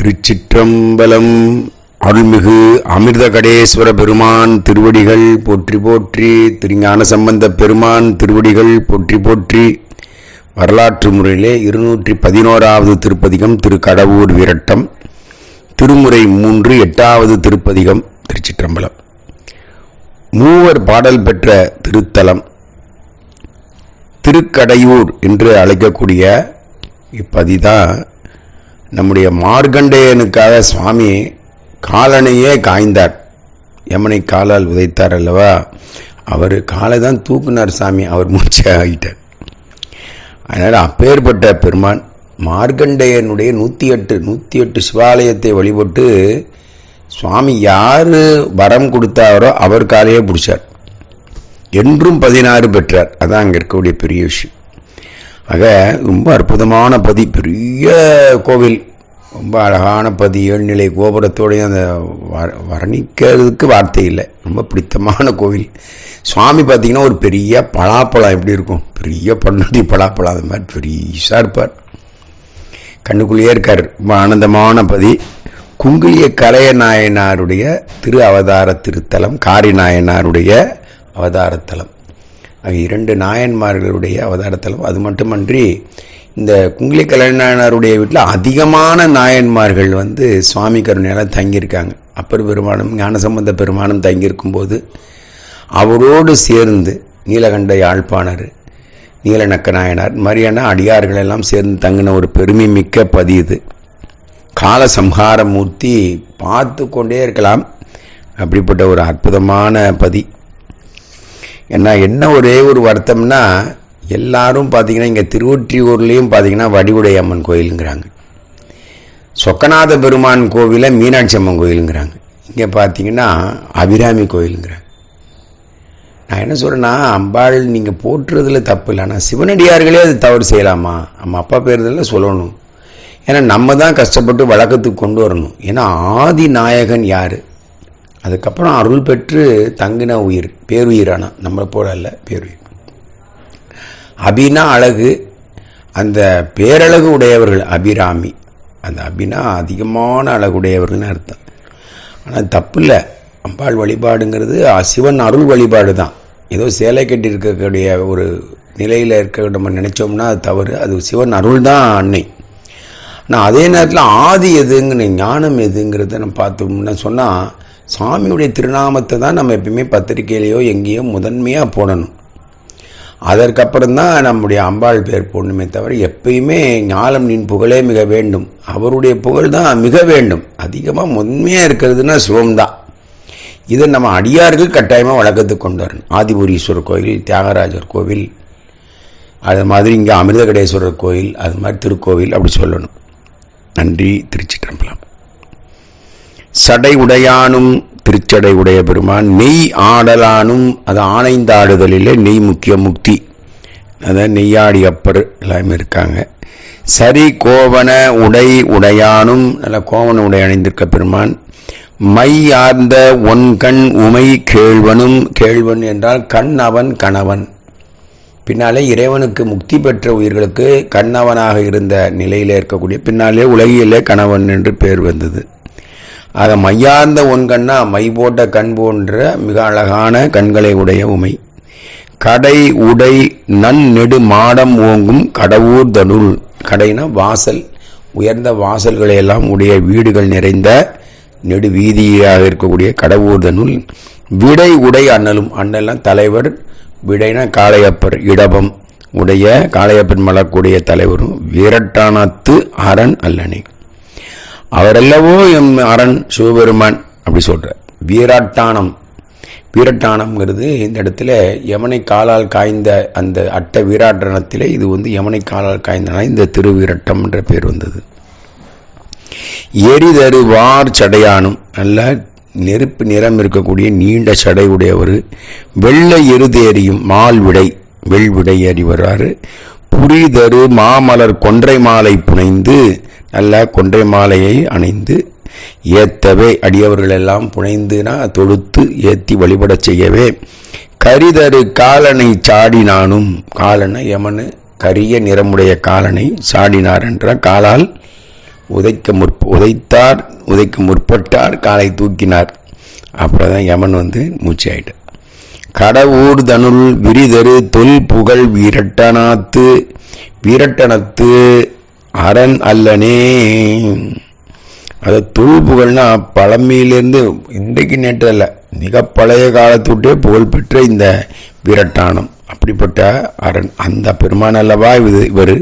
திருச்சிற்றம்பலம். அருள்மிகு அமிர்த கடேஸ்வர பெருமான் திருவடிகள் போற்றி போற்றி திருஞான சம்பந்த பெருமான் திருவடிகள் போற்றி போற்றி. வரலாற்று முறையிலே இருநூற்றி பதினோராவது திருப்பதிகம் திரு கடவுர் விரட்டம் திருமுறை மூன்று எட்டாவது திருப்பதிகம் திருச்சிற்றம்பலம். மூவர் பாடல் பெற்ற திருத்தலம் திருக்கடையூர் என்று அழைக்கக்கூடிய இப்பதிதான் நம்முடைய மார்க்கண்டேயனுக்காக சுவாமி காலனையே காய்ந்தார். யமனை காலால் உதைத்தார் அல்லவா? அவர் காலை தான் தூக்குனார் சாமி. அவர் மூச்சை ஆகிட்டார். அதனால் அப்பேற்பட்ட பெருமான் மார்க்கண்டேயனுடைய நூற்றி எட்டு நூற்றி எட்டு சிவாலயத்தை வழிபட்டு சுவாமி யார் வரம் கொடுத்தாரோ அவர் காலையே பிடிச்சார். என்றும் பதினாறு பெற்றார். அதான் அங்கே இருக்கக்கூடிய பெரிய விஷயம். ஆக ரொம்ப அற்புதமான பதி பெரிய கோவில். ரொம்ப அழகான பதி ஏழ்நிலை கோபுரத்தோடைய அந்த வர்ணிக்கிறதுக்கு வார்த்தை இல்லை. ரொம்ப பிடித்தமான கோவில். சுவாமி பார்த்தீங்கன்னா ஒரு பெரிய பலாப்பழம் எப்படி இருக்கும்? பெரிய பன்னடி பலாப்பழம் அது மாதிரி பெரியசாக இருப்பார். கண்ணுக்குள்ளேயே இருக்கார். ரொம்ப ஆனந்தமான பதி. குங்கிலிய கலைய நாயனாருடைய திரு அவதார திருத்தலம் காரி நாயனாருடைய அவதாரத்தலம் இரண்டு நாயன்மார்களுடைய அவதாரத்தில் அது மட்டுமன்றி இந்த குங்கிலி கலைஞனாருடைய வீட்டில் அதிகமான நாயன்மார்கள் வந்து சுவாமி கருணையால் தங்கியிருக்காங்க. அப்பர் பெருமானும் ஞானசம்பந்த பெருமானும் தங்கியிருக்கும்போது அவரோடு சேர்ந்து நீலகண்ட யாழ்ப்பாணர் நீலநக்க நாயனார் மாதிரியான அடியார்கள் எல்லாம் சேர்ந்து தங்கின ஒரு பெருமை மிக்க பதி இது கால சம்ஹார மூர்த்தி பார்த்து கொண்டே இருக்கலாம். அப்படிப்பட்ட ஒரு அற்புதமான பதி ஏன்னா என்ன ஒரே ஒரு வருத்தம்னா எல்லாரும் பார்த்தீங்கன்னா இங்கே திருவொற்றியூர்லேயும் பார்த்தீங்கன்னா வடிவுடைய அம்மன் கோயிலுங்கிறாங்க. சொக்கநாத பெருமான் கோவிலை மீனாட்சி அம்மன் கோயிலுங்கிறாங்க. இங்கே பார்த்தீங்கன்னா அபிராமி கோயிலுங்கிறாங்க. நான் என்ன சொல்கிறேன்னா அம்பாள் நீங்கள் போட்டுறதுல தப்பு இல்லை. ஆனால் சிவனடியார்களே அது தவறு செய்யலாமா? நம்ம அப்பா பேருதில் சொல்லணும். ஏன்னா நம்ம தான் கஷ்டப்பட்டு வழக்கத்துக்கு கொண்டு வரணும். ஏன்னா ஆதி நாயகன் யார்? அதுக்கப்புறம் அருள் பெற்று தங்கின உயிர் பேருயிரானா நம்மளை போல அல்ல பேருயிர். அபினா அழகு அந்த பேரழகு உடையவர்கள் அபிராமி. அந்த அபினா அதிகமான அழகுடையவர்கள்னு அர்த்தம். ஆனால் தப்பு இல்லை அம்பாள் வழிபாடுங்கிறது சிவன் அருள் வழிபாடு தான். ஏதோ சேலை கட்டி இருக்கக்கூடிய ஒரு நிலையில் இருக்க நம்ம நினைச்சோம்னா அது தவறு. அது சிவன் அருள் தான் அன்னை. ஆனால் அதே நேரத்தில் ஆதி எதுங்கிற ஞானம் எதுங்கிறத நம்ம பார்த்தோம்னா சொன்னால் சாமியுடைய திருநாமத்தை தான் நம்ம எப்பயுமே பத்திரிக்கையிலையோ எங்கேயோ முதன்மையாக போடணும். அதற்கப்புறம் தான் நம்முடைய அம்பாள் பேர் போடணுமே தவிர எப்பயுமே ஞானம் நின் புகழே மிக வேண்டும். அவருடைய புகழ் தான் மிக வேண்டும். அதிகமாக முதன்மையாக இருக்கிறதுனா சிவம்தான் இதை நம்ம அடியார்கள் கட்டாயமாக வழக்கத்துக்கு கொண்டு வரணும். ஆதிபுரீஸ்வரர் கோயில் தியாகராஜர் கோவில் அது மாதிரி இங்கே அமிர்தகடேஸ்வரர் கோயில் அது மாதிரி திருக்கோவில் அப்படி சொல்லணும். நன்றி திருச்சி திருச்சிற்றம்பலம். சடை உடையானும் திருச்சடை உடைய பெருமான். நெய் ஆடலானும் அது ஆணைந்தாடுதலிலே நெய் முக்கிய முக்தி. அதான் நெய்யாடி அப்பர் எல்லாமே இருக்காங்க. சரி கோவன உடை உடையானும் நல்ல கோவன உடை அணிந்திருக்க பெருமான். மை ஆர்ந்த ஒன் கண் உமை கேழ்வனும் கேழ்வன் என்றால் கண்ணவன் கணவன். பின்னாலே இறைவனுக்கு முக்தி பெற்ற உயிர்களுக்கு கண்ணவனாக இருந்த நிலையிலே இருக்கக்கூடிய பின்னாலே உலகிலே கணவன் என்று பேர் வந்தது. ஆக மையார்ந்த ஒன் கண்ணா மை போட்ட கண் போன்ற மிக அழகான கண்களை உடைய உமை. கடை உடை நன் நெடு மாடம் ஓங்கும் கடவுர் தனுள். கடைனா வாசல். உயர்ந்த வாசல்களை எல்லாம் உடைய வீடுகள் நிறைந்த நெடு வீதியாக இருக்கக்கூடிய கடவுர் தனுள். விடை உடை அண்ணலும் அண்ணலாம் தலைவர். விடைனா காளையப்பர் இடபம். உடைய காளையப்பன் மலக்கூடிய தலைவரும் வீரட்டானத்து அரண் அல்லனே. அவரல்லவோ எம் அரண் சிவபெருமான் அப்படி சொல்ற வீராட்டானம் வீரட்டானம்ங்கிறது இந்த இடத்துல யமனை காலால் காய்ந்த அந்த அட்ட வீராட்டனத்தில் இது வந்து யமனை காலால் காய்ந்தனா இந்த திருவீரட்டம் என்ற பேர் வந்தது. எரிதரு வார் சடையானும். நல்ல நெருப்பு நிறம் இருக்கக்கூடிய நீண்ட சடை உடையவர். வெள்ளை எருதேறியும் மால் விடை வெள் விடை புரிதரு மாமலர் கொன்றை மாலை புனைந்து நல்ல கொன்றை மாலையை அணிந்து ஏத்தவே அடியவர்கள் எல்லாம் புனைந்துனா தொடுத்து ஏத்தி வழிபடச் செய்யவே. கரிதரு காலனை சாடினானும் காலனை யமனு கரிய நிறமுடைய காலனை சாடினார் என்ற காலால் உதைக்க முற்ப உதைத்தார் உதைக்க முற்பட்டார் காலை தூக்கினார். அப்புறம் யமன் வந்து மூச்சு ஆயிட்டார் கடவுர் தனுள் விரிதரு தொல் புகழ் வீரட்டனாத்து வீரட்டனத்து அரண் அல்லனே. அது தொல் புகழ்னா பழமையிலேருந்து இன்றைக்கு நேற்று அல்ல மிக பழைய காலத்துட்டே புகழ்பெற்ற இந்த வீரட்டானம். அப்படிப்பட்ட அரண் அந்த பெருமான் அல்லவா இது இவர்?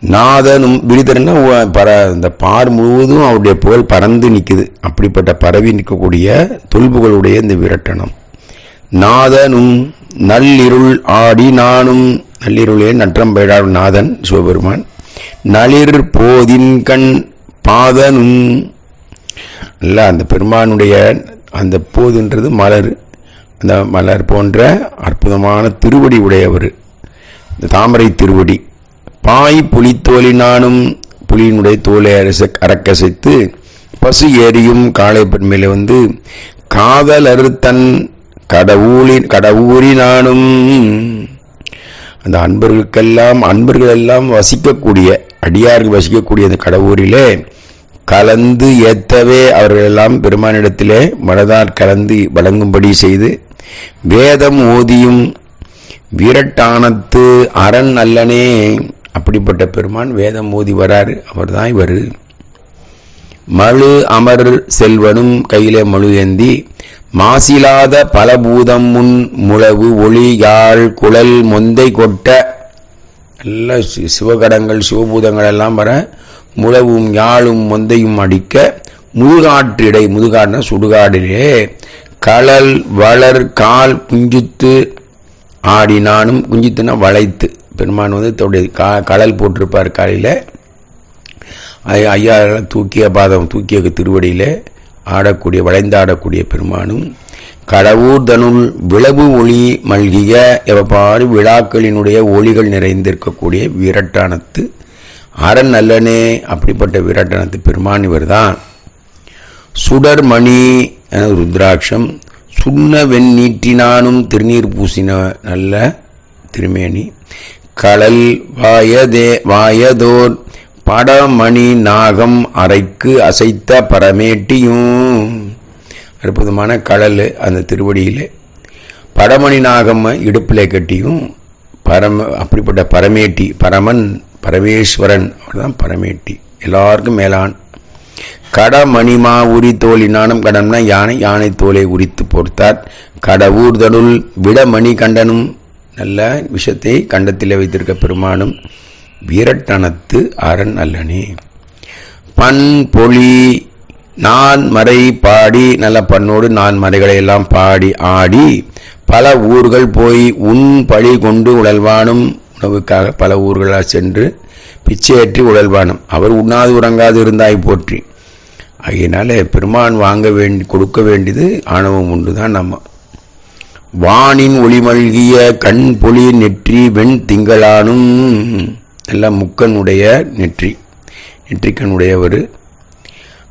நாதனும் விரிதர்னா பர இந்த பார் முழுவதும் அவருடைய புகழ் பறந்து நிற்குது அப்படிப்பட்ட பரவி நிற்கக்கூடிய தொல்புகளுடைய இந்த விரட்டணம் நாதனும் நள்ளிருள் ஆடி நானும் நள்ளிருளே நற்றம் நாதன் சிவபெருமான் நளிர் போதின் கண் பாதனும். அல்ல அந்த பெருமானுடைய அந்த போதுன்றது மலர். அந்த மலர் போன்ற அற்புதமான திருவடி உடையவர். இந்த தாமரை திருவடி. பாய் புலித்தோலினானும் புலியினுடைய தோலை அரச அரக்கசைத்து பசு ஏறியும் காளை பெண்மையில வந்து காதலர் தன் கடவுளின் கடவுளினானும் அந்த அன்பர்களுக்கெல்லாம் அன்பர்கள் எல்லாம் வசிக்கக்கூடிய அடியார்கள் வசிக்கக்கூடிய அந்த கடவுரிலே கலந்து ஏத்தவே அவர்கள் எல்லாம் பெருமானிடத்திலே மனதார் கலந்து வழங்கும்படி செய்து வேதம் ஓதியும் வீரட்டானத்து அரண் அல்லனே. அப்படிப்பட்ட பெருமான் வேதம் ஓதி வராரு. அவர்தான் இவர். மழு அமர் செல்வனும் கையிலே மழு ஏந்தி மாசிலாத பலபூதம் முன் முழவு ஒளி யாழ் குழல் மொந்தை கொட்ட நல்ல சிவகடங்கள் சிவபூதங்கள் எல்லாம் வர முழவும் யாழும் மொந்தையும் அடிக்க முதுகாற்றிடை முதுகாடுனா சுடுகாடிலே. களல் வளர் கால் குஞ்சுத்து ஆடினானும் குஞ்சித்துனா வளைத்து. பெருமான் வந்து தன்னுடைய கா கடல் போட்டிருப்பார் காலையில். ஐயா தூக்கிய பாதம் தூக்கிய திருவடியிலே. ஆடக்கூடிய வளைந்தாடக்கூடிய பெருமானும் கடவுர் தனுள் விளவு ஒளி மல்கிய எவ்வாறு விழாக்களினுடைய ஒளிகள் நிறைந்திருக்கக்கூடிய வீரட்டானத்து அரண் நல்லனே அப்படிப்பட்ட வீரட்டானத்து பெருமான் இவர்தான். சுடர்மணி என ருத்ராட்சம் சுண்ண வெண்ணீட்டினானும் திருநீர் பூசின நல்ல திருமேனி கடல் வாயதே வாயதோர் படமணி நாகம் அரைக்கு அசைத்த பரமேட்டியும். அற்புதமான கடல் அந்த திருவடியில். படமணி நாகம் இடுப்பில் கட்டியும் பரம அப்படிப்பட்ட பரமேட்டி பரமன் பரமேஸ்வரன் அவர்தான் பரமேட்டி. எல்லாருக்கும் மேலான். கடமணிமா உரி தோலினானும் கடம்னா யானை யானை தோலை உரித்து பொறுத்தார் கடவுர்தனுள் விடமணி கண்டனும் நல்ல விஷத்தை கண்டத்தில் வைத்திருக்க பெருமானும். வீரட்டனத்து அரண் அல்லனே. பண் பொழி நான் மறை பாடி நல்ல பண்ணோடு நான் மறைகளை எல்லாம் பாடி ஆடி பல ஊர்கள் போய் உன் பழி கொண்டு உழல்வானும் உணவுக்காக பல ஊர்களாக சென்று பிச்சையற்றி உழல்வானும். அவர் உண்ணாது உறங்காது இருந்தாய் போற்றி. அதனால பெருமான் வாங்க வேண்டி கொடுக்க வேண்டியது ஆணவம் உண்டு தான் நம்ம. வானின் ஒளிமல்கிய கண் பொழி நெற்றி வெண் திங்களானும் எல்லாம் முக்கனுடைய நெற்றி. நெற்றிக்கனுடையவர்.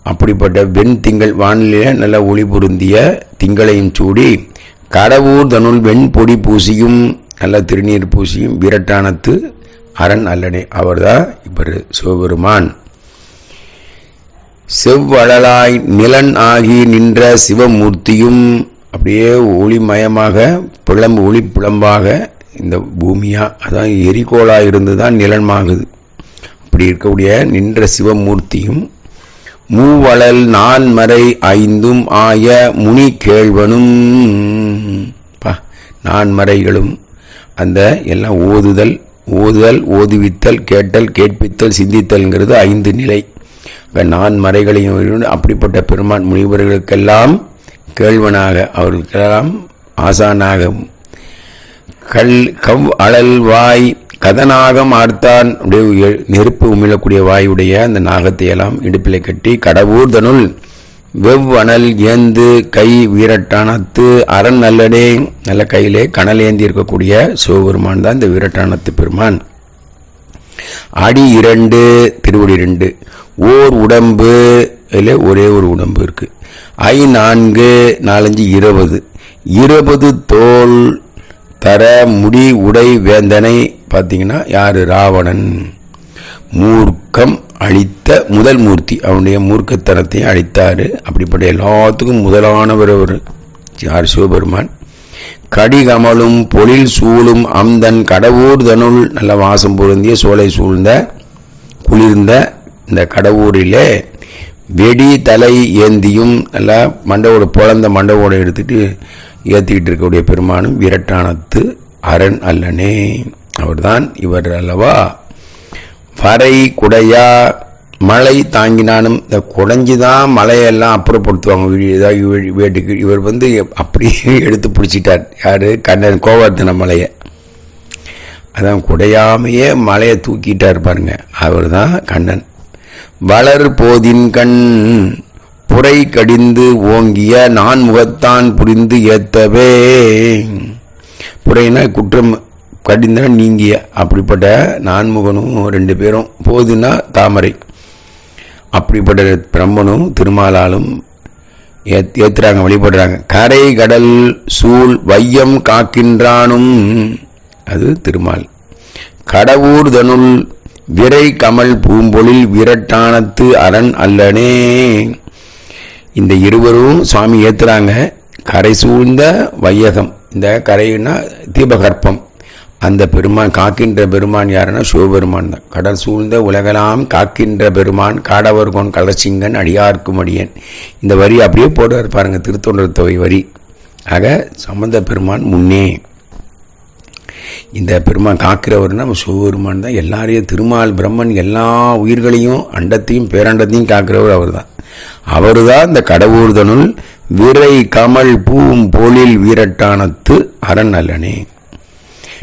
அப்படிப்பட்ட வெண் திங்கள் வானிலே நல்ல ஒளி பொருந்திய திங்களையும் சூடி கடவுர் தனுள் வெண்பொடி பூசியும் நல்ல திருநீர் பூசியும் விரட்டானத்து அரண் அல்லனே. அவர்தான் இவர் சிவபெருமான். செவ்வழலாய் நிலன் ஆகி நின்ற சிவமூர்த்தியும் அப்படியே ஒளிமயமாக புலம் ஒளி புலம்பாக இந்த பூமியா? அதான் எரிகோளா இருந்து தான் நிலன்மாகுது அப்படி இருக்கக்கூடிய நின்ற சிவமூர்த்தியும் மூவளல் நான்மறை ஐந்தும் ஆய முனி கேழ்வனும் நான்மறைகளும் அந்த எல்லாம் ஓதுதல் ஓதுதல் ஓதுவித்தல் கேட்டல் கேட்பித்தல் சிந்தித்தல்ங்கிறது ஐந்து நிலை. நான் மறைகளையும் அப்படிப்பட்ட பெருமான் முனிவர்களுக்கெல்லாம் கேழ்வனாக அவர்களுக்கெல்லாம் ஆசானாக கல் கவ் அழல் வாய் கதநாகம் ஆர்த்தான் நெருப்பு உமிழக்கூடிய வாயுடைய அந்த நாகத்தை எல்லாம் இடுப்பிலை கட்டி கடவுர்தனுள் வெவ்வனல் ஏந்து கை வீரட்டானத்து அரண் நல்லடே நல்ல கையிலே கனல் ஏந்தி இருக்கக்கூடிய சிவபெருமான் தான் இந்த வீரட்டானத்து பெருமான். அடி இரண்டு திருவடி இரண்டு ஓர் உடம்பு இல்லை ஒரே ஒரு உடம்பு இருக்கு. ஐ நான்கு நாலஞ்சு இருபது. இருபது தோல் தர முடி உடை வேந்தனை பார்த்தீங்கன்னா யாரு? ராவணன். மூர்க்கம் அழித்த முதல் மூர்த்தி. அவனுடைய மூர்க்கத்தனத்தையும் அழித்தாரு. அப்படிப்பட்ட எல்லாத்துக்கும் முதலானவர் அவர். யார்? சிவபெருமான். கடிகமலும் பொழில் சூழும் அம்தன் கடவுர் தனுள் நல்ல வாசம் பொருந்திய சோலை சூழ்ந்த குளிர்ந்த இந்த கடவுரிலே வெடி தலை ஏந்தியும் நல்லா மண்டவோட பிறந்த மண்டவோட எடுத்துட்டு ஏற்றிக்கிட்டு இருக்கக்கூடிய பெருமானும் விரட்டானத்து அரண் அல்லனே. அவர்தான் இவர் அல்லவா? வரை குடையா மழை தாங்கினாலும் இந்த குடைஞ்சி தான் மழையெல்லாம் அப்புறப்படுத்துவாங்க. ஏதாவது வீட்டுக்கு இவர் வந்து அப்படியே எடுத்து பிடிச்சிட்டார். யாரு? கண்ணன் கோவர்த்தன மலையை. அதான் குடையாமையே மலையை தூக்கிட்டார் பாருங்க. அவர் தான் கண்ணன். வளர் போதின் கண் புரை கடிந்து ஓங்கிய நான் முகத்தான் புரிந்து ஏத்தவே. புரைனா குற்றம் கடிந்தா நீங்கிய. அப்படிப்பட்ட நான்முகனும் ரெண்டு பேரும் போதுன்னா தாமரை. அப்படிப்பட்ட பிரம்மனும் திருமாலாலும் ஏத்- ஏத்துறாங்க வழிபடுறாங்க. கரை கடல் சூழ் வையம் காக்கின்றானும். அது திருமால். கடவுர் தனுள் விரை கமல் பூம்பொழில் விரட்டானத்து அரண் அல்லனே. இந்த இருவரும் சுவாமி ஏத்துறாங்க. கரை சூழ்ந்த வையகம். இந்த கரைன்னா தீபகற்பம். அந்த பெருமான் காக்கின்ற பெருமான் யாருன்னா சிவபெருமான் தான். கடல் சூழ்ந்த உலகலாம் காக்கின்ற பெருமான் காடவர்கோன் கலசிங்கன் அடியார்க்கும் அடியன். இந்த வரி அப்படியே போடுவார் பாருங்க திருத்தொண்டர் தொகை வரி. ஆக சம்பந்த பெருமான் முன்னே. இந்த பெருமான் காக்கிறவர்னா நம்ம சிவபெருமான் தான். எல்லாரையும் திருமால் பிரம்மன் எல்லா உயிர்களையும் அண்டத்தையும் பேரண்டத்தையும் காக்கிறவர் அவர் தான் அவருதான் இந்த கடவுர்தனுள் விரை கமல் பூம் பொழில் வீரட்டானத்து அரண் அல்லனே.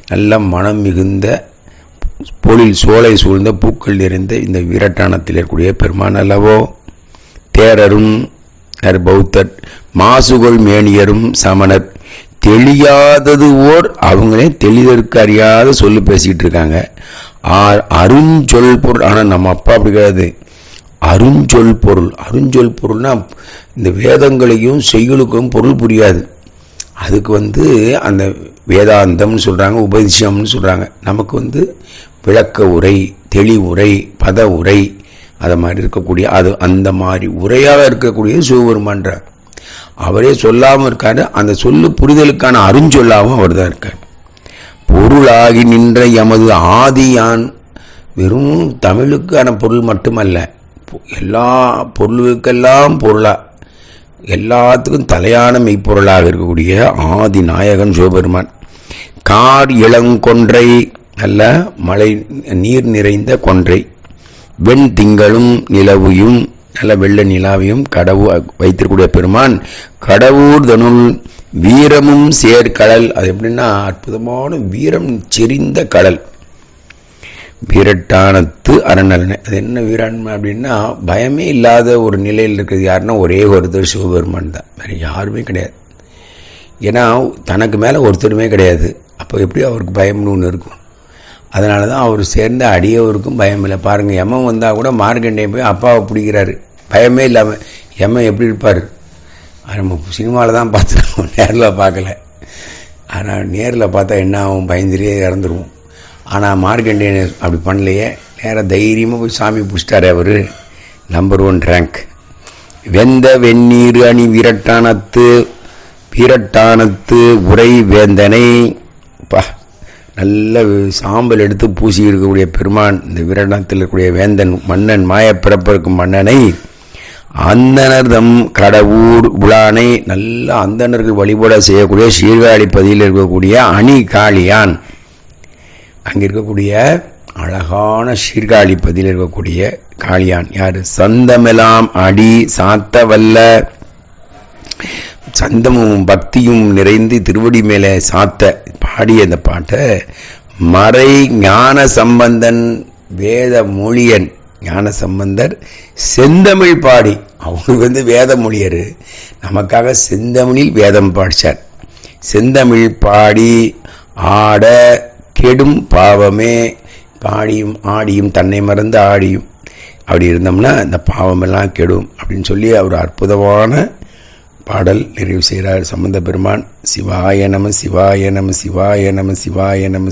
நல்ல மனம் மிகுந்த பொழில் சோலை சூழ்ந்த பூக்கள் நிறைந்த இந்த வீரட்டானத்தில் இருக்கக்கூடிய பெருமான் அல்லவோ தேரரும் நர் பௌத்தர் மாசுகொள் மேனியரும் சமணர் தெளியாதது ஓர் அவங்களே தெளிதற்கு அறியாத சொல்லு பேசிக்கிட்டு இருக்காங்க. ஆ- அருஞ்சொல் பொருள். ஆனால் நம்ம அப்பா அப்படி கிடையாது. அருஞ்சொல் பொருள். அருஞ்சொல் பொருள்னா இந்த வேதங்களையும் செய்களுக்கும் பொருள் புரியாது. அதுக்கு வந்து அந்த வேதாந்தம்னு சொல்கிறாங்க உபதேசம்னு சொல்கிறாங்க நமக்கு வந்து விளக்க உரை தெளிவுரை பத உரை அதை மாதிரி இருக்கக்கூடிய அது அந்த மாதிரி உரையாக இருக்கக்கூடிய சிவபெருமான்றார் அவரே சொல்லாமல் இருக்காரு. அந்த சொல்லு புரிதலுக்கான அருஞ்சொல்லாகவும் அவர் தான் இருக்கார். பொருளாகி நின்ற எமது ஆதியான் வெறும் தமிழுக்கான பொருள் மட்டுமல்ல எல்லா பொருளுக்கெல்லாம் பொருளா எல்லாத்துக்கும் தலையான மெய்ப்பொருளாக இருக்கக்கூடிய ஆதி நாயகன் சிவபெருமான். கார் இளங்கொன்றை நல்ல மழை நீர் நிறைந்த கொன்றை. வெண் திங்களும் நிலவையும் நல்ல வெள்ள நிலாவையும் கடவு வைத்திருக்கூடிய பெருமான். கடவுர் தனுள் வீரமும் சேர்கடல். அது எப்படின்னா அற்புதமான வீரம் செறிந்த கடல். வீரட்டானத்து அறநலனை அது என்ன வீராண்மை அப்படின்னா பயமே இல்லாத ஒரு நிலையில் இருக்கிறது யாருன்னா ஒரே ஒருத்தர் சிவபெருமான் தான். வேற யாருமே கிடையாது. ஏன்னா தனக்கு மேலே ஒருத்தருமே கிடையாது. அப்போ எப்படி அவருக்கு பயம்னு ஒன்று இருக்கும்? அதனால தான் அவர் சேர்ந்த அடியவருக்கும் பயம் இல்லை. பாருங்கள் எமன் வந்தால் கூட மார்க்கண்டேயன் போய் அப்பாவை பிடிக்கிறாரு. பயமே இல்லாமல் எமன் எப்படி இருப்பார்? நம்ம சினிமாவில் தான் பார்த்துருக்கோம். நேரில் பார்க்கல. ஆனால் நேரில் பார்த்தா என்ன ஆகும்? பயந்துட்டே இறந்துருவோம். ஆனால் மார்க்கண்டேயன் அப்படி பண்ணலையே. நேராக தைரியமாக போய் சாமி பிடிச்சிட்டாரு அவர். நம்பர் ஒன் ரேங்க் வெந்த வெந்நீர் அணி விரட்டானத்து வீரட்டானத்து உரை வேந்தனை. பா நல்ல சாம்பல் எடுத்து பூசி இருக்கக்கூடிய பெருமான் இந்த விரட்டத்தில் இருக்கக்கூடிய வேந்தன் மன்னன் மாயப்பிறப்பிருக்கும் மன்னனை. அந்தனர் தம் கடவுர் உலானை நல்ல அந்தனர்கள் வழிபட செய்யக்கூடிய சீர்காழி பதியில் இருக்கக்கூடிய அணி காளியான் அங்கே இருக்கக்கூடிய அழகான சீர்காழி பதியில் இருக்கக்கூடிய காளியான். யார்? சந்தமெல்லாம் அடி சாத்த வல்ல சந்தமும் பக்தியும் நிறைந்து திருவடி மேலே சாத்த பாடிய அந்த பாட்டை மறை ஞான சம்பந்தன் வேத மொழியன். ஞான சம்பந்தர் செந்தமிழ் பாடி. அவங்களுக்கு வந்து வேத மொழியர். நமக்காக செந்தமிழில் வேதம் பாடிச்சார். செந்தமிழ் பாடி ஆட கெடும் பாவமே. பாடியும் ஆடியும் தன்னை மறந்து ஆடியும் அப்படி இருந்தோம்னா இந்த பாவமெல்லாம் கெடும் அப்படின்னு சொல்லி அவர் அற்புதமான பாடல் நிறைவு செய்கிறார். சம்பந்த பெருமான் சிவாய நம சிவாய நம சிவாய நம சிவாய நம